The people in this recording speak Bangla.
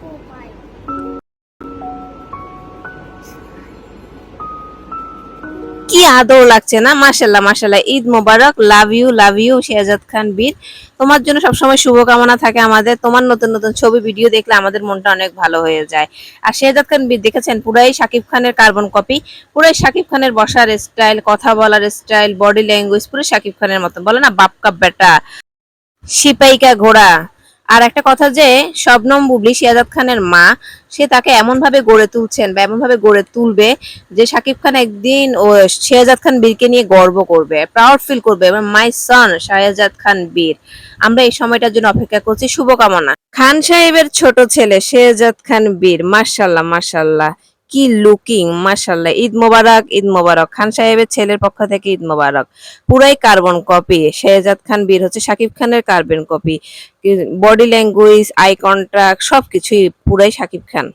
পোপাই কি আদর লাগছে না? মাশাল্লাহ মাশাল্লাহ ঈদ মোবারক। Love you love you Shehzad Khan Bir. তোমার জন্য সবসময় শুভকামনা থাকে আমাদের। তোমার নতুন নতুন ছবি, ভিডিও দেখলে আমাদের মনটা অনেক ভালো হয়ে যায়। আর শেহজাদ খান বীর, দেখেছেন? পুরাই শাকিব খানের কার্বন কপি, পুরাই শাকিব খানের বসার স্টাইল কথা বলার স্টাইল বডি ল্যাঙ্গুয়েজ পুরো শাকিব খানের মতন। বলে না, বাপকা বেটা, সিপাইকা ঘোড়া। আর একটা কথা যে, শবনম বুবলি শিয়াজাদ খানের মা, সে তাকে এমন ভাবে গড়ে তুলছেন বা এমন ভাবে গড়ে তুলবে যে শাকিব খান একদিন ও শেহজাদ খান বীরকে নিয়ে গর্ব করবে প্রাউড ফিল করবে এবং মাই সন শাহজাদ খান বীর, আমরা এই সময়টার জন্য অপেক্ষা করছি, শুভকামনা। খান সাহেবের ছোট ছেলে শেহজাদ খান বীর মার্শাল্লাহ মাশাল্লাহ। কি লুকিং মাসাল্লাহ ঈদ মোবারক ঈদ মোবারক। খান সাহেবের ছেলের পক্ষ থেকে ঈদ মোবারক। পুরাই কার্বন কপি শেহজাদ খান বীর হচ্ছে শাকিব খানের carbon copy body language eye contract সবকিছুই পুরাই শাকিব খান।